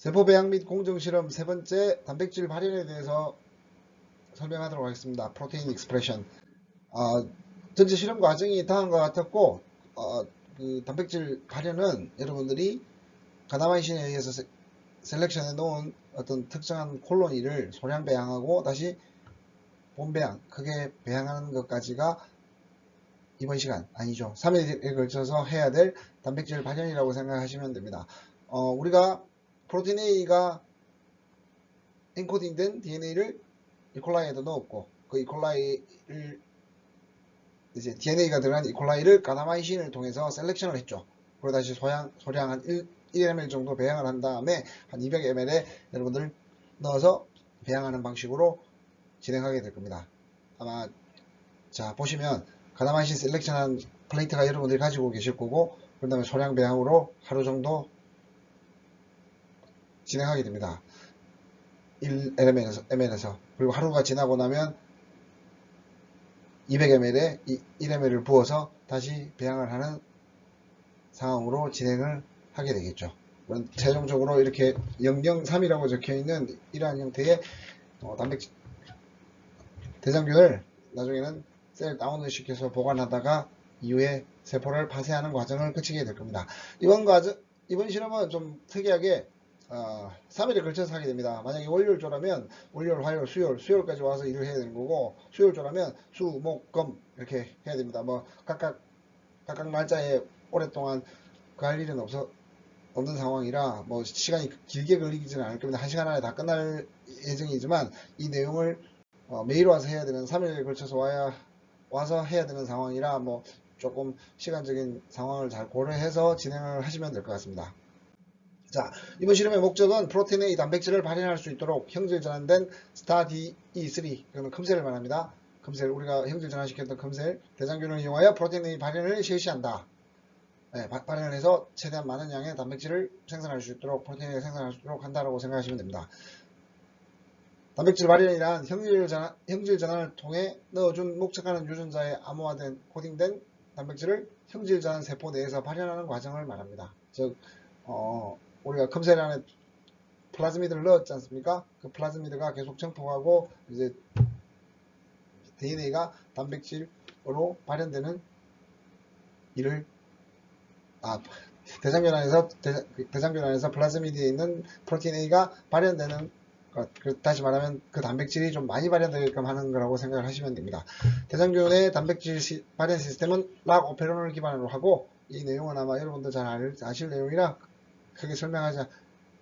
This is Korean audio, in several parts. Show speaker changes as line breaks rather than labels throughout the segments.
세포 배양 및 공정 실험 세 번째 단백질 발현에 대해서 설명하도록 하겠습니다. 프로테인 익스프레션. 어, 전체 실험 과정이 다음과 같았고 어, 그 단백질 발현은 여러분들이 가다마이신에 의해서 세, 셀렉션해 놓은 어떤 특정한 콜로니를 소량 배양하고 다시 본 배양, 크게 배양하는 것까지가 이번 시간 아니죠. 3일에 걸쳐서 해야 될 단백질 발현이라고 생각하시면 됩니다. 어, 우리가 프로틴 A가 엔코딩된 DNA를 이콜라이에다 넣었고 그 이콜라이를 이제 DNA가 들어간 이콜라이를 가다마이신을 통해서 셀렉션을 했죠. 그리고 다시 소량, 소량 한 1, 1ml 정도 배양을 한 다음에 한 200ml에 여러분들 넣어서 배양하는 방식으로 진행하게 될 겁니다. 아마 자 보시면 가다마이신 셀렉션한 플레이트가 여러분들이 가지고 계실 거고 그 다음에 소량 배양으로 하루 정도 진행하게 됩니다. 1ml에서, ml에서 그리고 하루가 지나고 나면 200ml에 1ml을 부어서 다시 배양을 하는 상황으로 진행을 하게 되겠죠. 최종적으로 이렇게 003이라고 적혀 있는 이러한 형태의 어, 단백질 대장균을 나중에는 셀 다운을 시켜서 보관하다가 이후에 세포를 파쇄하는 과정을 거치게 될 겁니다. 이번 과정 이번 실험은 좀 특이하게 어, 3일에 걸쳐서 하게 됩니다. 만약에 월요일조라면 월요일, 화요일, 수요일, 수요일까지 와서 일을 해야 되는 거고 수요일조라면 수, 목, 금 이렇게 해야 됩니다. 뭐 각각 각각 날짜에 오랫동안 그 할 일은 없어 없는 상황이라 뭐 시간이 길게 걸리지는 않을 겁니다. 한 시간 안에 다 끝날 예정이지만 이 내용을 어, 매일 와서 해야 되는 3일에 걸쳐서 와야 와서 해야 되는 상황이라 뭐 조금 시간적인 상황을 잘 고려해서 진행을 하시면 될 것 같습니다. 자, 이번 실험의 목적은 프로틴 A 단백질을 발현할 수 있도록 형질 전환된 스타 DE3, 이거는 컴셀을 말합니다. 컴셀, 우리가 형질 전환시켰던 컴셀, 대장균을 이용하여 프로틴 A 발현을 실시한다. 네, 바, 발현을 해서 최대한 많은 양의 단백질을 생산할 수 있도록, 프로틴을 생산할 수 있도록 한다라고 생각하시면 됩니다. 단백질 발현이란 형질 전환, 형질 전환을 통해 넣어준 목적하는 유전자에 암호화된 코딩된 단백질을 형질 전환 세포 내에서 발현하는 과정을 말합니다. 즉, 어, 우리가 컴셀 안에 플라즈미드를 넣었지 않습니까? 그 플라즈미드가 계속 증폭하고 이제 DNA가 단백질로 발현되는 일을 아 대장균 안에서 대, 대장균 안에서 플라즈미드에 있는 프로틴 A가 발현되는 것, 그 다시 말하면 그 단백질이 좀 많이 발현되게끔 하는 거라고 생각을 하시면 됩니다. 대장균의 단백질 시, 발현 시스템은 락 오페론을 기반으로 하고 이 내용은 아마 여러분들 잘 알, 아실 내용이라 크게 설명하지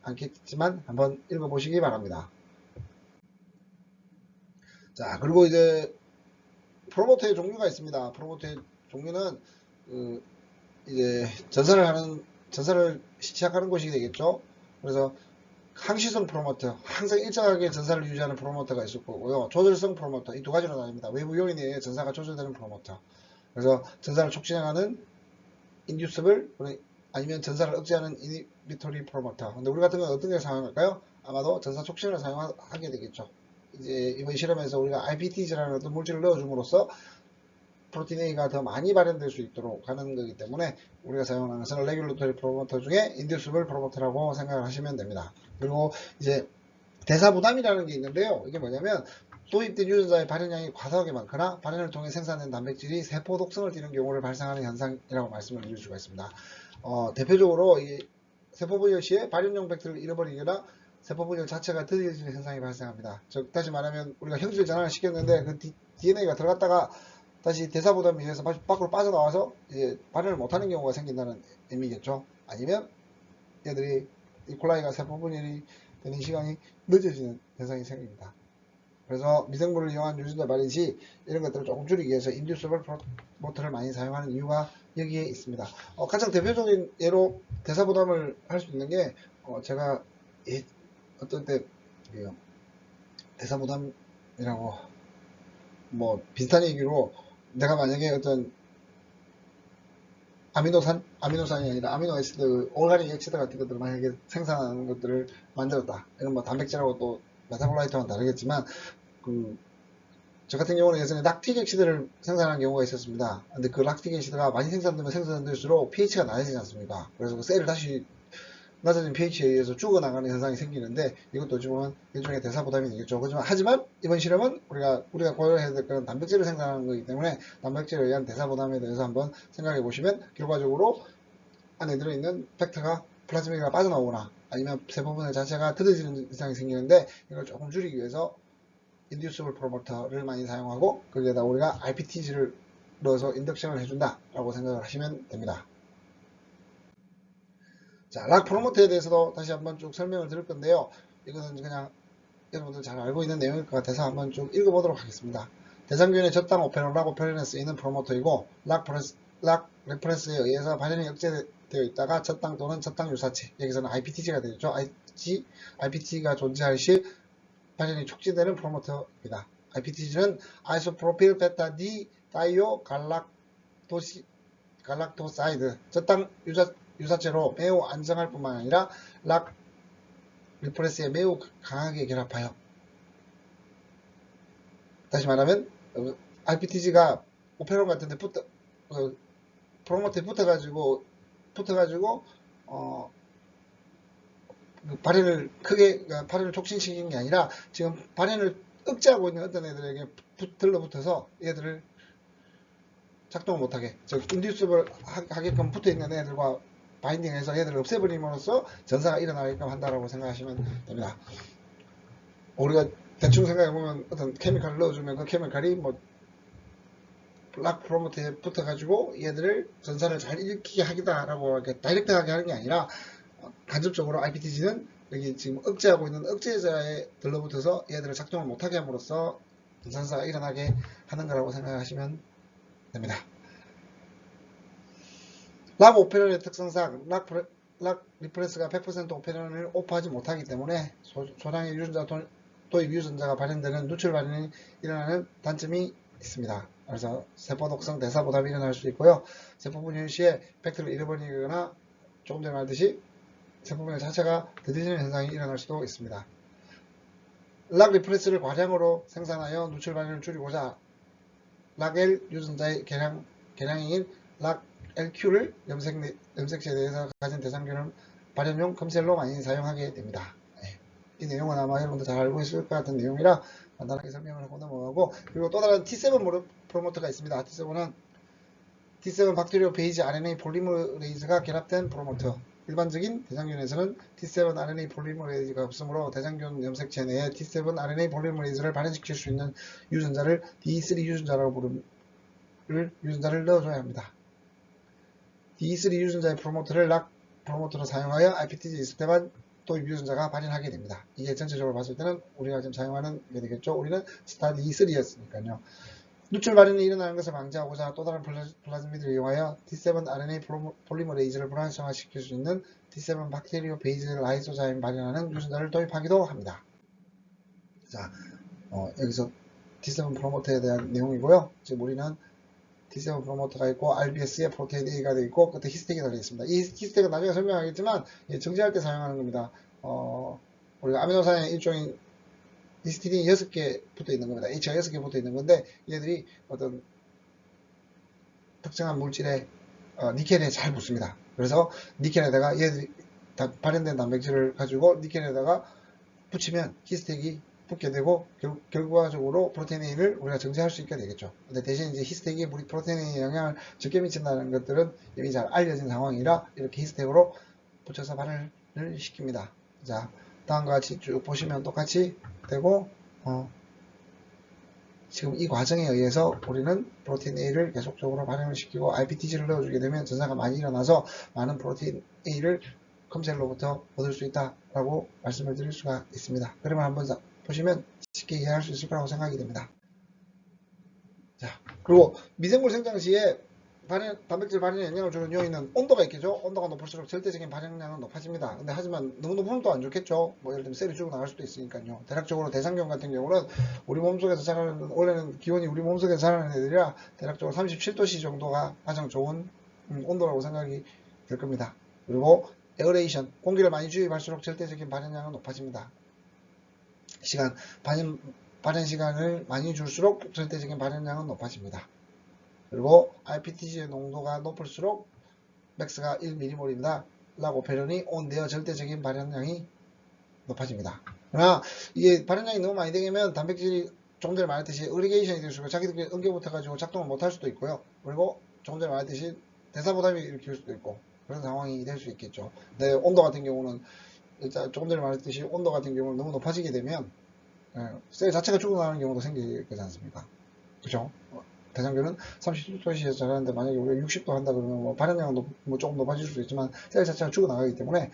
않겠지만 한번 읽어보시기 바랍니다. 자 그리고 이제 프로모터의 종류가 있습니다. 프로모터의 종류는 그 이제 전사를 하는 전사를 시작하는 곳이 되겠죠. 그래서 항시성 프로모터, 항상 일정하게 전사를 유지하는 프로모터가 있을 거고요. 조절성 프로모터, 이 두 가지로 나뉩니다. 외부 요인에 의해 전사가 조절되는 프로모터. 그래서 전사를 촉진하는 인듀스블, 아니면 전사를 억제하는 이니비토리 프로모터. 근데 우리 같은 경우는 어떤 걸 사용할까요? 아마도 전사 촉진을 사용하게 되겠죠. 이제 이번 실험에서 우리가 IPTG라는 어떤 물질을 넣어줌으로써 프로틴 A가 더 많이 발현될 수 있도록 하는 거기 때문에 우리가 사용하는 것은 레귤러토리 프로모터 중에 인듀스블 프로모터라고 생각을 하시면 됩니다. 그리고 이제 대사 부담이라는 게 있는데요. 이게 뭐냐면 도입된 유전자의 발현량이 과다하게 많거나 발현을 통해 생산된 단백질이 세포 독성을 띠는 경우를 발생하는 현상이라고 말씀을 드릴 수가 있습니다. 어, 대표적으로 이 세포 분열 시에 발현용 벡터를 잃어버리거나 세포 분열 자체가 더뎌지는 현상이 발생합니다. 즉 다시 말하면 우리가 형질 전환을 시켰는데 그 DNA가 들어갔다가 다시 대사부담에 의해서 밖으로 빠져나와서 이제 발현을 못하는 경우가 생긴다는 의미겠죠. 아니면 얘들이 이콜라이가 세포 분열이 되는 시간이 늦어지는 현상이 생깁니다. 그래서 미생물을 이용한 유전자 시 이런 것들을 조금 줄이기 위해서 인듀스블 프로모터를 많이 사용하는 이유가 여기에 있습니다. 어, 가장 대표적인 예로 대사부담을 할 수 있는 게 어, 제가 예, 어떤 때 그, 대사부담이라고 뭐 비슷한 얘기로 내가 만약에 어떤 아미노산, 아미노산이 아니라 아미노에시드, 오르가닉 액시드 같은 것들을 만약에 생산하는 것들을 만들었다. 이건 뭐 단백질하고 또 메타볼라이트와는 다르겠지만 그, 저 같은 경우는 예전에 락틱 액 시드를 생산하는 경우가 있었습니다. 근데 그 락틱 액 시드가 많이 생산되면 생산될수록 pH가 낮아지지 않습니까? 그래서 그 셀을 다시 낮아진 pH에 의해서 죽어나가는 현상이 생기는데 이것도 어찌 보면 일종의 대사 부담이 되겠죠. 그렇지만 하지만 이번 실험은 우리가 우리가 고려해야 될 것은 단백질을 생산하는 거기 때문에 단백질에 의한 대사 부담에 대해서 한번 생각해 보시면 결과적으로 안에 들어있는 팩트가 플라즈미가 빠져나오거나 아니면 세포분해 자체가 드러지는 현상이 생기는데 이걸 조금 줄이기 위해서 인듀스블 프로모터를 많이 사용하고 거기에다 우리가 RPTG를 넣어서 인덕션을 해준다 라고 생각을 하시면 됩니다. 자, 락 프로모터에 대해서도 다시 한번 쭉 설명을 드릴 건데요. 이거는 그냥 여러분들 잘 알고 있는 내용일 것 같아서 한번 쭉 읽어보도록 하겠습니다. 대상균의 저당 오페론, 락 오페론에 쓰이는 프로모터이고 락, 프레스, 락 레퍼런스에 의해서 발현이 억제되어 있다가 저당 또는 저당 유사체 여기서는 IPTG가 되겠죠. IG, IPT가 존재할 시 발현이 촉진되는 프로모터입니다. IPTG는 아이소프로필 베타 D 다이오 갈락토시 갈락토사이드 저당 유사, 유사체로 매우 안정할 뿐만 아니라 락 리프레스에 매우 강하게 결합하여 다시 말하면 어, RPTG가 오페론 같은데 붙어 어, 프로모트에 붙어가지고 붙어가지고 어, 그 발현을 크게 그러니까 발현을 촉진시키는 게 아니라 지금 발현을 억제하고 있는 어떤 애들에게 붙- 들러붙어서 얘들을 작동을 못하게 즉 인듀스블 하게끔 붙어있는 애들과 바인딩해서 얘들을 없애버림으로써 전사가 일어나게끔 한다라고 생각하시면 됩니다. 우리가 대충 생각해보면 어떤 케미칼을 넣어주면 그 케미칼이 뭐 락 프로모트에 붙어가지고 얘들을 전사를 잘 일으키게 하기다라고 이렇게 다이렉트하게 하는 게 아니라 어, 간접적으로 IPTG는 여기 지금 억제하고 있는 억제자에 들러붙어서 얘들을 작동을 못하게 함으로써 전사가 일어나게 하는 거라고 생각하시면 됩니다. 락 오페런의 특성상 락, 락 리프레스가 100% 오페런을 오프하지 못하기 때문에 소, 소량의 유전자 도, 도입 유전자가 발현되는 누출 발현이 일어나는 단점이 있습니다. 그래서 세포 독성 대사 보담이 일어날 수 있고요. 세포 분열 시에 팩트를 잃어버리거나 조금 전에 말했듯이 분열 자체가 더뎌지는 현상이 일어날 수도 있습니다. 락 리프레스를 과량으로 생산하여 누출 발현을 줄이고자 락L 유전자의 개량, 개량인 락 LQ를 염색, 염색체에 대해서 가진 대상균을 발현용 컴셀로 많이 사용하게 됩니다. 네. 이 내용은 아마 여러분들 잘 알고 있을 것 같은 내용이라 간단하게 설명을 하고 넘어가고 그리고 또 다른 T7 모르- 프로모터가 있습니다. T7은 T7 박테리오 베이지 RNA 폴리머레이즈가 결합된 프로모터 일반적인 대장균에서는 T7 RNA 폴리머레이즈가 없으므로 대장균 염색체 내에 T7 RNA 폴리머레이즈를 발현시킬 수 있는 유전자를 D3 유전자라고 부르는 유전자를 넣어줘야 합니다. D3 유전자의 프로모터를 락 프로모터로 사용하여 IPTG 있을 때만 도입 유전자가 발현하게 됩니다. 이게 전체적으로 봤을 때는 우리가 지금 사용하는 게 되겠죠. 우리는 스타디 E3였으니까요. 누출 발현이 일어나는 것을 방지하고자 또 다른 플라- 플라즈미드를 이용하여 T7 RNA 폴리머레이즈를 불활성화시킬 수 있는 T7 박테리오 베이즈 라이소자임 발현하는 유전자를 도입하기도 합니다. 자, 어, 여기서 T7 프로모터에 대한 내용이고요. 지금 우리는 T7 프로모터가 있고 RBS에 프로테인 A가 되어 있고 끝에 히스텍이 달려 있습니다. 이 히스텍은 나중에 설명하겠지만 예, 정지할 때 사용하는 겁니다. 어, 우리가 아미노산의 일종인 히스티딘이 6개 붙어 있는 겁니다. H가 6개 붙어 있는 건데 얘들이 어떤 특정한 물질에 어, 니켈에 잘 붙습니다. 그래서 니켈에다가 얘들이 다 발현된 단백질을 가지고 니켈에다가 붙이면 히스텍이 붙게 되고 결, 결과적으로 프로테인 A를 우리가 정지할 수 있게 되겠죠. 근데 대신 이제 히스텍이 우리 프로테인 A에 영향을 적게 미친다는 것들은 이미 잘 알려진 상황이라 이렇게 히스텍으로 붙여서 발현을 시킵니다. 자, 다음과 같이 쭉 보시면 똑같이 되고 어, 지금 이 과정에 의해서 우리는 프로테인 A를 계속적으로 발현을 시키고 RPTG를 넣어주게 되면 전사가 많이 일어나서 많은 프로테인 A를 컴셀로부터 얻을 수 있다라고 말씀을 드릴 수가 있습니다. 그러면 한번 자- 보시면 쉽게 이해할 수 있을 거라고 생각이 됩니다. 자, 그리고 미생물 생장 시에 발현, 단백질 발현에 영향을 주는 요인은 온도가 있겠죠? 온도가 높을수록 절대적인 발현량은 높아집니다. 근데 하지만 너무 높으면 또 안 좋겠죠? 뭐 예를 들면 셀이 죽어 나갈 수도 있으니까요. 대략적으로 대상균 같은 경우는 우리 몸속에서 자라는, 원래는 기온이 우리 몸속에서 자라는 애들이라 대략적으로 37도씨 정도가 가장 좋은 음, 온도라고 생각이 될 겁니다. 그리고 에어레이션, 공기를 많이 주입할수록 절대적인 발현량은 높아집니다. 시간, 발현, 발현 시간을 많이 줄수록 절대적인 발현량은 높아집니다. 그리고 RPTG의 농도가 높을수록 맥스가 1mm입니다. 락 오페론이 온되어 절대적인 발현량이 높아집니다. 그러나 이게 발현량이 너무 많이 되면 단백질이 조금 전에 말했듯이 어리게이션이 될 수 있고 자기들끼리 응겨 붙어가지고 작동을 못할 수도 있고요. 그리고 조금 전에 말했듯이 대사부담이 일으킬 수도 있고 그런 상황이 될 수 있겠죠. 네, 온도 같은 경우는 일단 조금 전에 말했듯이 온도 같은 경우는 너무 높아지게 되면 예, 셀 자체가 죽어나가는 경우도 생길 거지 않습니까? 그죠? 어, 대장균은 37도씨에서 자라는데 만약에 우리가 60도 한다 그러면 뭐 발현량은 높- 뭐 조금 높아질 수도 있지만 셀 자체가 죽어나가기 때문에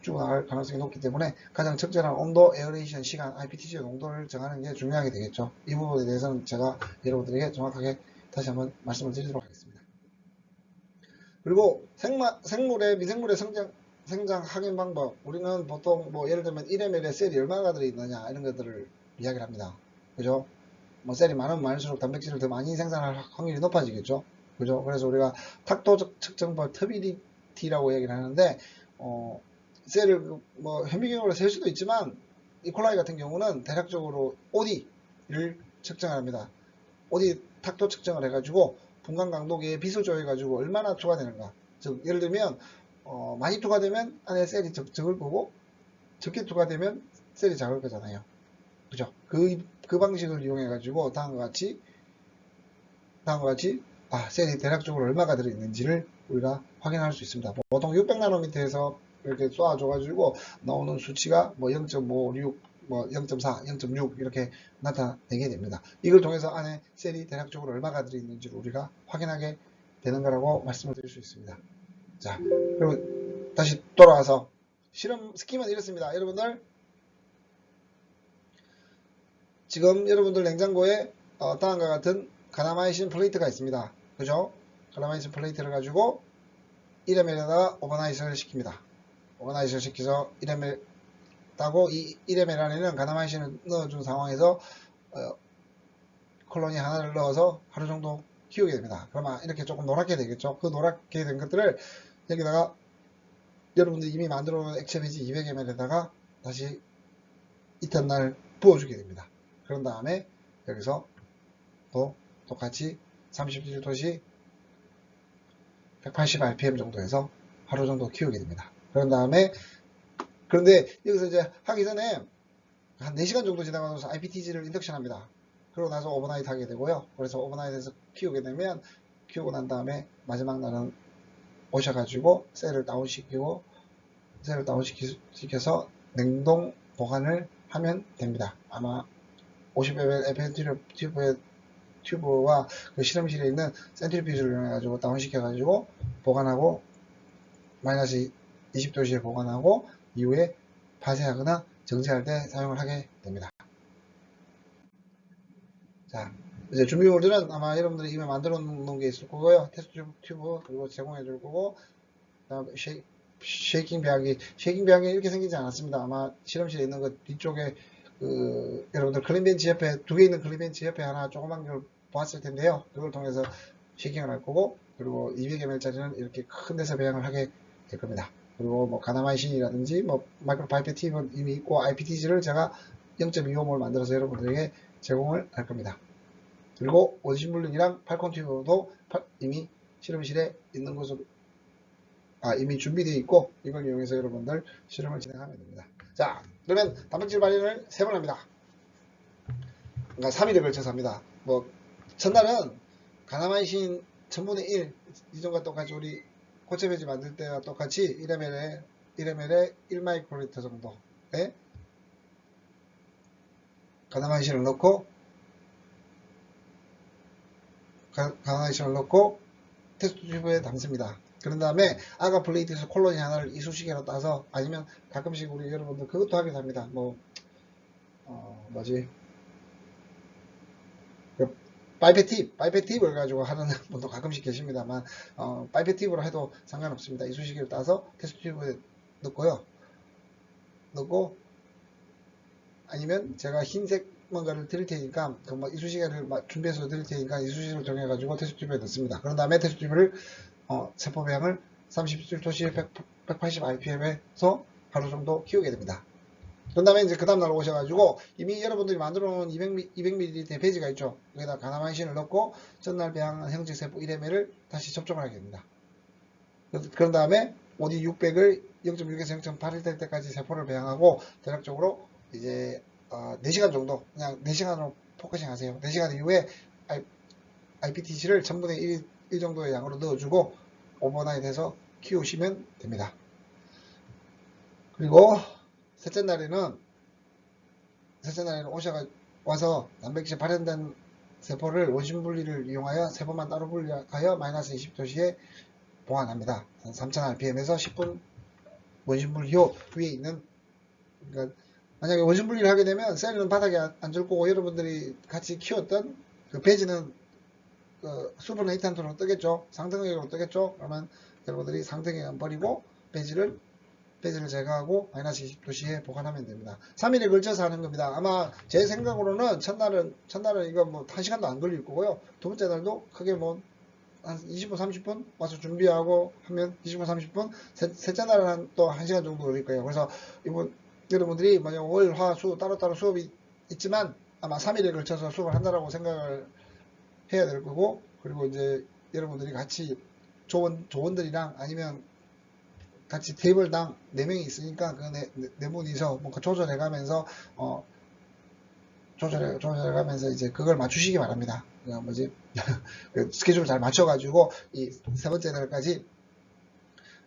죽어나갈 가능성이 높기 때문에 가장 적절한 온도, 에어레이션 시간, IPTG 농도를 정하는 게 중요하게 되겠죠. 이 부분에 대해서는 제가 여러분들에게 정확하게 다시 한번 말씀을 드리도록 하겠습니다. 그리고 생마, 생물의 미생물의 성장 생장 확인 방법 우리는 보통 뭐 예를 들면 1ml에 셀이 얼마나 들어있느냐 이런 것들을 이야기를 합니다. 그죠? 뭐 셀이 많으면 많을수록 단백질을 더 많이 생산할 확률이 높아지겠죠. 그죠? 그래서 우리가 탁도 측정법 터비리티라고 얘기를 하는데 어, 셀을 그뭐 현미경으로 셀 수도 있지만 이콜라이 같은 경우는 대략적으로 OD를 측정합니다. OD 탁도 측정을 해가지고 분간 강도계에 비수 조여가지고 얼마나 투과되는가. 즉 예를 들면 어, 많이 투과되면 안에 셀이 적, 적을 거고 적게 투과되면 셀이 작을 거잖아요. 그죠? 그, 그 방식을 이용해 가지고 다음과 같이 다음과 같이 아, 셀이 대략적으로 얼마가 들어있는지를 우리가 확인할 수 있습니다. 보통 600나노미터에서 이렇게 쏘아줘가지고 나오는 수치가 뭐 0.56, 뭐 0.4, 0.6 이렇게 나타내게 됩니다. 이걸 통해서 안에 셀이 대략적으로 얼마가 들어있는지를 우리가 확인하게 되는 거라고 말씀을 드릴 수 있습니다. 자, 그리고 다시 돌아와서 실험 스키는 이렇습니다. 여러분들 지금 여러분들 냉장고에 어, 다음과 같은 가나마이신 플레이트가 있습니다. 그죠? 가나마이신 플레이트를 가지고 1ml에다가 오버나이트를 시킵니다. 오버나이트를 시켜서 1ml 따고 이 1ml 안에는 가나마이신을 넣어준 상황에서 어, 콜로니 하나를 넣어서 하루 정도 키우게 됩니다. 그러면 이렇게 조금 노랗게 되겠죠. 그 노랗게 된 것들을 여기다가 여러분들이 이미 만들어 놓은 액체 배지 200ml에다가 다시 이튿날 부어주게 됩니다. 그런 다음에 여기서 또 똑같이 37도씨 180rpm 정도에서 하루 정도 키우게 됩니다. 그런 다음에 그런데 여기서 이제 하기 전에 한 4시간 정도 지나고 나서 IPTG를 인덕션 합니다. 그러고 나서 오버나이트 하게 되고요. 그래서 오버나이트에서 키우게 되면 키우고 난 다음에 마지막 날은 오셔가지고 셀을 다운시키고 셀을 다운시켜서 냉동 보관을 하면 됩니다. 아마 50ml 에펜 튜브의 튜브와 그 실험실에 있는 센트리퓨즈를 이용해가지고 다운시켜가지고 보관하고 마이너스 20도씨에 보관하고 이후에 파쇄하거나 정지할 때 사용을 하게 됩니다. 자, 이제 준비물들은 아마 여러분들이 이미 만들어 놓은 게 있을 거고요. 테스트 튜브 그리고 제공해 줄 거고 그다음에 쉐, 쉐이킹 배양기 쉐이킹 배양기 이렇게 생기지 않았습니다. 아마 실험실에 있는 것 뒤쪽에 그 여러분들 클린벤치 옆에 두 개 있는 클린벤치 옆에 하나 조그만 걸 보았을 텐데요. 그걸 통해서 쉐이킹을 할 거고 그리고 200ml짜리는 이렇게 큰 데서 배양을 하게 될 겁니다. 그리고 뭐 가나마이신이라든지 뭐 마이크로 파이페티는 이미 있고 IPTG를 제가 0.25몰 만들어서 여러분들에게 제공을 할 겁니다. 그리고 원심물륜이랑 팔콘 튜브도 이미 실험실에 있는 것으로 아 이미 준비되어 있고 이걸 이용해서 여러분들 실험을 진행하면 됩니다. 자 그러면 단백질 발현을 세번 합니다. 그러니까 3일에 걸쳐서 합니다. 뭐 첫날은 가나마이신 1000분의 1 이전과 똑같이 우리 고체배지 만들 때와 똑같이 1ml에 1ml에 1마이크로리터 정도의 가나마이신을 넣고 가나마이신을 넣고 테스트 튜브에 담습니다. 그런 다음에 아가 플레이트에서 콜로니 하나를 이쑤시개로 따서 아니면 가끔씩 우리 여러분들 그것도 하기도 합니다. 뭐 어, 뭐지 그 파이페팁, 파이페팁을 가지고 하는 분도 가끔씩 계십니다만 어, 파이페팁으로 해도 상관없습니다. 이쑤시개를 따서 테스트 튜브에 넣고요. 넣고 아니면 제가 흰색 뭔가를 드릴 테니까 그 뭐 이쑤시개를 준비해서 드릴 테니까 이쑤시개를 정해 가지고 테스트 튜브에 넣습니다. 그런 다음에 테스트 튜브를 어, 세포 배양을 37도씨 180rpm에서 하루 정도 키우게 됩니다. 그 다음에 이제 그 다음날 오셔가지고 이미 여러분들이 만들어 놓은 200, 200ml의 배지가 있죠. 여기다 가나마이신을 넣고 전날 배양한 형질 세포 1ml를 다시 접종을 하게 됩니다. 그- 그런 다음에 OD 600을 0.6에서 0.8일 될 때까지 세포를 배양하고 대략적으로 이제 어, 4시간 정도 그냥 4시간으로 포커싱 하세요. 4시간 이후에 IPTC를 전분의 1, 1 정도의 양으로 넣어주고 오버나잇 해서 키우시면 됩니다. 그리고 셋째 날에는 셋째 날에는 오셔가 와서 단백질 발현된 세포를 원심 분리를 이용하여 세포만 따로 분리하여 마이너스 20도씨에 보관합니다. 3000rpm에서 10분 원심 분리 후 위에 있는 그러니까 만약에 원심 분리를 하게 되면 셀은 바닥에 앉을 거고 여러분들이 같이 키웠던 그 배지는 그 수분 레이탄트로 뜨겠죠. 상등액으로 뜨겠죠. 그러면 여러분들이 상등액은 버리고 배지를 배지를 제거하고 마이너스 20도씨에 보관하면 됩니다. 3일에 걸쳐서 하는 겁니다. 아마 제 생각으로는 첫날은 첫날은 이거 뭐 1시간도 안 걸릴 거고요. 두 번째 날도 크게 뭐 한 20분 30분 와서 준비하고 하면 20분 30분 셋, 셋째 날은 한 또 1시간 정도 걸릴 거예요. 그래서 이번 여러분들이 만약 월, 화, 수 따로따로 수업이 있지만 아마 3일에 걸쳐서 수업을 한다라고 생각을 해야 될 거고 그리고 이제 여러분들이 같이 조원, 조원들이랑 아니면 같이 테이블당 4명이 있으니까 그 네, 네, 네 분이서 뭔가 조절해 가면서 어 조절해 조절해 가면서 이제 그걸 맞추시기 바랍니다. 그냥 뭐지 그 스케줄 잘 맞춰 가지고 이 세 번째 날까지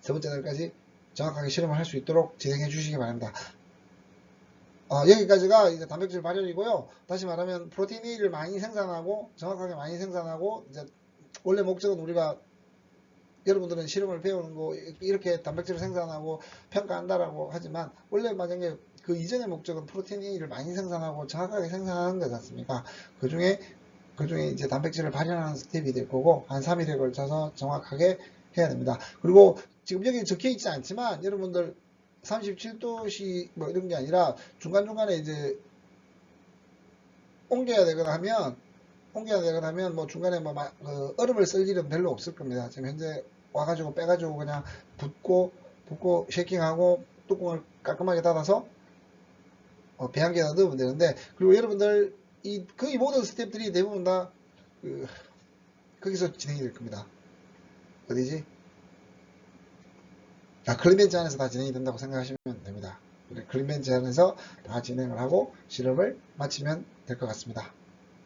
세 번째 날까지 정확하게 실험을 할 수 있도록 진행해 주시기 바랍니다. 어, 여기까지가 이제 단백질 발현이고요. 다시 말하면 A를 많이 생산하고 정확하게 많이 생산하고 이제 원래 목적은 우리가 여러분들은 실험을 배우는 거 이렇게 단백질을 생산하고 평가한다라고 하지만 원래 만약에 그 이전의 목적은 프로테인 A를 많이 생산하고 정확하게 생산하는 거지 않습니까? 그 중에 그 중에 이제 단백질을 발현하는 스텝이 될 거고 한 3일에 걸쳐서 정확하게 해야 됩니다. 그리고 지금 여기 적혀 있지 않지만 여러분들 37도씨 뭐 이런 게 아니라 중간중간에 이제 옮겨야 되거나 하면 옮겨야 되거나 하면 뭐 중간에 뭐 마- 그 얼음을 쓸 일은 별로 없을 겁니다. 지금 현재 와가지고 빼가지고 그냥 붓고 붓고 쉐킹하고 뚜껑을 깔끔하게 닫아서 어, 배양기에다 넣으면 되는데 그리고 여러분들 이 거의 모든 스텝들이 대부분 다 그, 거기서 진행이 될 겁니다. 어디지? 아, 클린벤치 안에서 다 진행이 된다고 생각하시면 됩니다. 클린벤치 안에서 다 진행을 하고 실험을 마치면 될 것 같습니다.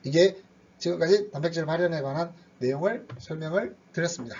이게 지금까지 단백질 발현에 관한 내용을 설명을 드렸습니다.